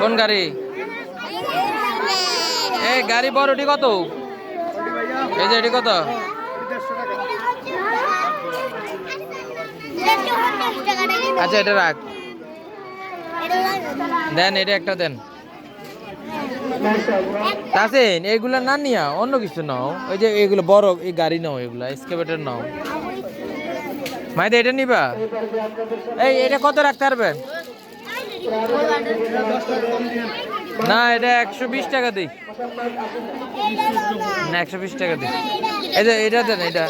কোন গাড়ি? এই গাড়ি বড়টি কত? এই যে, এটি কত? আচ্ছা এটা রাখ। দেন, এটা একটা দেন। তাসিন এইগুলা না নিয়া অন্য কিছু নাও। ওই যে, এগুলো বড়, এই গাড়ি নাও, এগুলা এক্সকেভেটর নাও। মাইদা, এটা নিবা? এই, এটা কত রাখতে পারবেন? না এটা একশো বিশ টাকা দিই। না একশো বিশ টাকা দিই। যে এটা দেন এটা।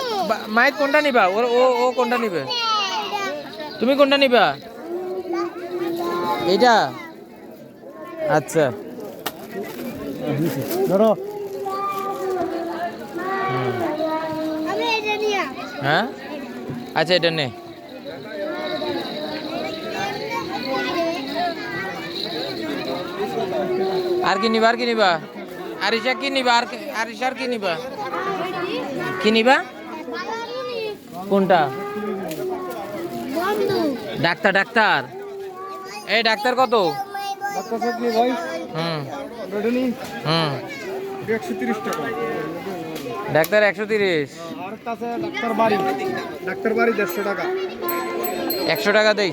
মাইক কোনটা নিবা? ওর ও ও কোনটা নিবে? তুমি কোনটা নিবা? এইটা? আচ্ছা। ধরো। হ্যাঁ? আচ্ছা এটা নে। আর কি নিবা, আর কি নিবা? আরিশা কি নিবা, আর কি- আর কি নিবা? কি নিবা? কোনটা? Doctor doctor. এই ডাক্তার কত? ডাক্তার একশো তিরিশ। টাকা একশো টাকা দেই।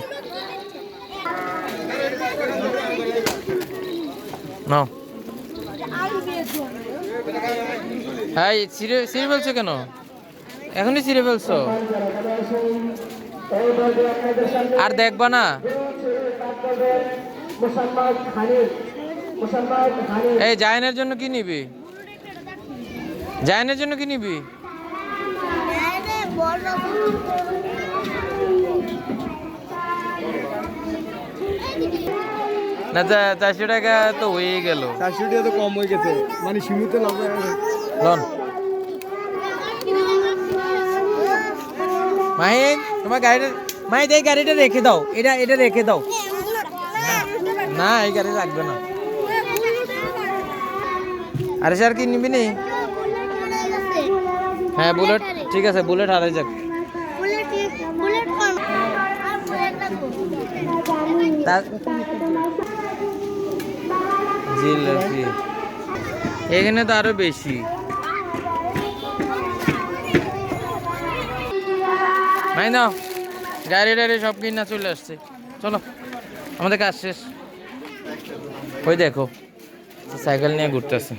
নাও। হ্যাঁ সিরে সিরে ফেলছো কেন? এখনই সিরে ফেলছো? আর দেখবা না। এই জায়নের জন্য কি নিবি? জায়নের জন্য কি নিবি? না চারশো টাকা তো হয়ে গেল। চারশো টাকা তো কম হয়ে গেছে। মানে সীমিত লন। মাহিন তোমার গাড়িটা মাহিন এই গাড়িটা রেখে দাও। এটা এটা রেখে দাও। না এই গাড়ি লাগবে না। আরে স্যার কি নিবি নি? হ্যাঁ বুলেট। ঠিক আছে বুলেট হারাই যাক। জিলাপি। এখানে তো আরও বেশি। ভাই না গাড়ি টাড়ি সব কিনা চলে আসছে। চলো, আমাদের কাজ শেষ। ওই দেখো, সাইকেল নিয়ে ঘুরতে ঘুরতেছে।